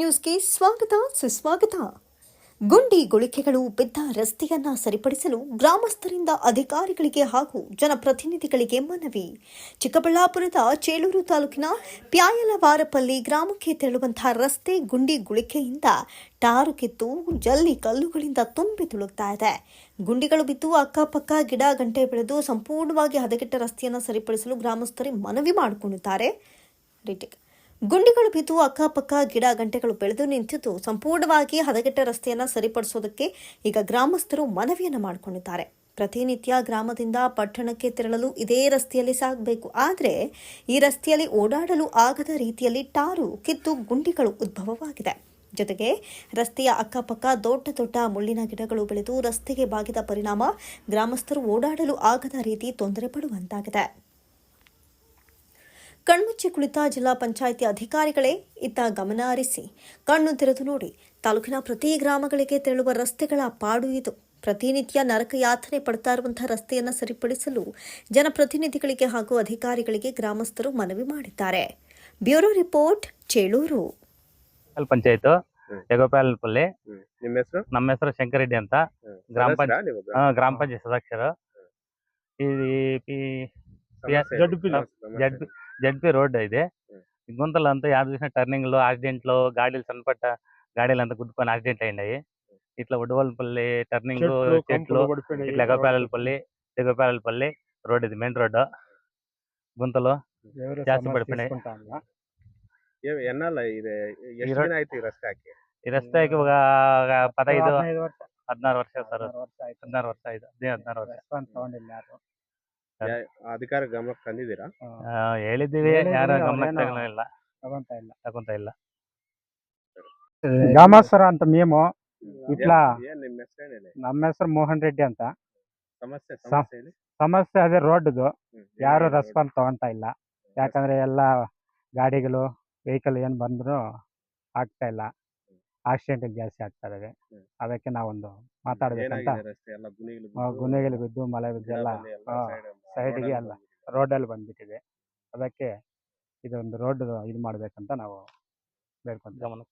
ನ್ಯೂಸ್ಗೆ ಸ್ವಾಗತ, ಸುಸ್ವಾಗತ. ಗುಂಡಿ ಗುಳಿಕೆಗಳು ಬಿದ್ದ ರಸ್ತೆಯನ್ನ ಸರಿಪಡಿಸಲು ಗ್ರಾಮಸ್ಥರಿಂದ ಅಧಿಕಾರಿಗಳಿಗೆ ಹಾಗೂ ಜನಪ್ರತಿನಿಧಿಗಳಿಗೆ ಮನವಿ. ಚಿಕ್ಕಬಳ್ಳಾಪುರದ ಚೇಳೂರು ತಾಲೂಕಿನ ಪ್ಯಾಯಲವಾರಪಲ್ಲಿ ಗ್ರಾಮಕ್ಕೆ ತೆರಳುವಂತಹ ರಸ್ತೆ ಗುಂಡಿ ಗುಳಿಕೆಯಿಂದ ಟಾರು ಕಿತ್ತು ಜಲ್ಲಿ ಕಲ್ಲುಗಳಿಂದ ತುಂಬಿ ತುಳುಕ್ತಾ ಇದೆ. ಗುಂಡಿಗಳು ಬಿದ್ದು ಅಕ್ಕಪಕ್ಕ ಗಿಡ ಗಂಟೆ ಬೆಳೆದು ಸಂಪೂರ್ಣವಾಗಿ ಹದಗೆಟ್ಟ ರಸ್ತೆಯನ್ನು ಸರಿಪಡಿಸಲು ಗ್ರಾಮಸ್ಥರೇ ಮನವಿ ಮಾಡಿಕೊಂಡಿದ್ದಾರೆ ಗುಂಡಿಗಳು ಬಿದ್ದು ಅಕ್ಕಪಕ್ಕ ಗಿಡ ಗಂಟೆಗಳು ಬೆಳೆದು ನಿಂತಿದ್ದು ಸಂಪೂರ್ಣವಾಗಿ ಹದಗೆಟ್ಟ ರಸ್ತೆಯನ್ನು ಸರಿಪಡಿಸೋದಕ್ಕೆ ಈಗ ಗ್ರಾಮಸ್ಥರು ಮನವಿಯನ್ನು ಮಾಡಿಕೊಂಡಿದ್ದಾರೆ. ಪ್ರತಿನಿತ್ಯ ಗ್ರಾಮದಿಂದ ಪಟ್ಟಣಕ್ಕೆ ತೆರಳಲು ಇದೇ ರಸ್ತೆಯಲ್ಲಿ ಸಾಗಬೇಕು. ಆದರೆ ಈ ರಸ್ತೆಯಲ್ಲಿ ಓಡಾಡಲು ಆಗದ ರೀತಿಯಲ್ಲಿ ಟಾರು, ಕಿತ್ತು, ಗುಂಡಿಗಳು ಉದ್ಭವವಾಗಿದೆ. ಜೊತೆಗೆ ರಸ್ತೆಯ ಅಕ್ಕಪಕ್ಕ ದೊಡ್ಡ ದೊಡ್ಡ ಮುಳ್ಳಿನ ಗಿಡಗಳು ಬೆಳೆದು ರಸ್ತೆಗೆ ಬಾಗಿದ ಪರಿಣಾಮ ಗ್ರಾಮಸ್ಥರು ಓಡಾಡಲು ಆಗದ ರೀತಿ ತೊಂದರೆ ಪಡುವಂತಾಗಿದೆ. ಕಣ್ಮುಚ್ಚಿ ಕುಳಿತ ಜಿಲ್ಲಾ ಪಂಚಾಯಿತಿ ಅಧಿಕಾರಿಗಳೇ ಇತ್ತ ಗಮನ ಹರಿಸಿ. ಕಣ್ಣು ತೆರೆದು ನೋಡಿ ತಾಲೂಕಿನ ಪ್ರತಿ ಗ್ರಾಮಗಳಿಗೆ ತೆರಳುವ ರಸ್ತೆಗಳ ಪಾಡು ಇದು. ಪ್ರತಿನಿತ್ಯ ನರಕ ಯಾತನೆ ಪಡ್ತಾ ಇರುವಂತಹ ರಸ್ತೆಯನ್ನು ಸರಿಪಡಿಸಲು ಜನಪ್ರತಿನಿಧಿಗಳಿಗೆ ಹಾಗೂ ಅಧಿಕಾರಿಗಳಿಗೆ ಗ್ರಾಮಸ್ಥರು ಮನವಿ ಮಾಡಿದ್ದಾರೆ. Bureau report Chelur. ಪಂಚಾಯತ್ ಹ್ಮ್. ಯಗೋಪಾಲಪಲ್ಲಿ ನಿಮ್ಮ ಹೆಸರು? ನಮ್ಮ ಹೆಸರು ಶಂಕರೆಡ್ಡಿ ಅಂತ. ಗ್ರಾಮ ಪಂಚ- ಆ, ಗ್ರಾಮ ಪಂಚಾಯತ್ ಸದಸ್ಯರು. ಈ P Z P Z Z P road ಇದೆ ಹ್ಮ್. గుంతలు అంతా యాభై చూసిన టర్నింగ్లు యాక్సిడెంట్లు గాడీలు సన్నపట్ట గాడీలు అంతా గుద్దుకొని యాక్సిడెంట్ అయినాయి ఇట్లా ఉడవలపల్లి టర్నింగ్ చెట్లు ఇట్లా ఎగపాలపల్లి ఎగపాలపల్లి రోడ్ ఇది మెయిన్ రోడ్ గుంతలు ಜಾಸ್ತಿ ಪಡ್ಪಣೆ. ಎನ್ನಲ್ಲ ಇದೆ ಎಷ್ಟು ಇರೋ- ದಿನ ಆಯ್ತು ಈ ರಸ್ತೆ ಹಾಕಿ ఈ రస్తాకి ఒక ఒక పదహైదు ಹದಿನಾರು ವರ್ಷ ಸರ್ ಹದಿನಾರು ವರ್ಷ ಆಯ್ತು ಹದಿನೈದು ಹದಿನಾರು ವರ್ಷ ಯಾ- ಅಧಿಕಾರ ಗಮನಕ್ಕೆ ತಂದಿದ್ದೀರಾ? ಆ, ಹೇಳಿದ್ದೀವಿ ಹೇಳಿದ್ದೀವಿ, ಯಾರು ಅವ್ರೇನೋ ಗಮನಕ್ಕೆ ತಗೊಳ್ಳಿಲ್ಲ ತಗೊಂತ ಇಲ್ಲ. ತಗೊಂತ ಇಲ್ಲ. ಗ್ರಾಮಸ್ಥರ ಅಂತ మేము? ಏನ್- ಏನ್ ನಿಮ್ಮ ನಮ್ಮ ಹೆಸರು ಮೋಹನ್ ರೆಡ್ಡಿ ಅಂತ. ಸಮಸ್ಯೆ ಸಮಸ್ಯೆ ಹೇಳಿ? ಸಮಸ್ಯೆ ಅದೇ ರೋಡ್ದು. ಹ್ಮ್. ಯಾರು ಏನ್ ರೆಸ್ಪಾನ್ಸ್ ತಗೊಂತ ಇಲ್ಲ. ಯಾಕಂದ್ರೆ ಎಲ್ಲ ಗಾಡಿಗಳು ವೆಹಿಕಲ್ ಏನ್ ಬಂದ್ರು ಆಗ್ತಾ ಇಲ್ಲ. ಆಕ್ಸಿಡೆಂಟ್ ಜಾಸ್ತಿ ಆಗ್ತಾ ಇದೆ ಹ್ಮ್. ಅದಕ್ಕೆ ನಾವೊಂದು ಮಾತಾಡ್ಬೇಕಂತ ಏನಾಗಿದೆ ರಸ್ತೆ ಎಲ್ಲ ಗುನೆಗಳು ಬಿದ್ದು ಮಳೆ ಬಿದ್ದು ಎಲ್ಲ ಸೈಡ್ಗೆ ಅಲ್ಲ ರೋಡಲ್ಲಿ ಬಂದ್ಬಿಟ್ಟಿದೆ. ಅದಕ್ಕೆ ಇದೊಂದು ರೋಡ್ ಇದು ಮಾಡಬೇಕಂತ ನಾವು ಬೇಡ್ಕೊಂತೀವಿ. ಗಮನ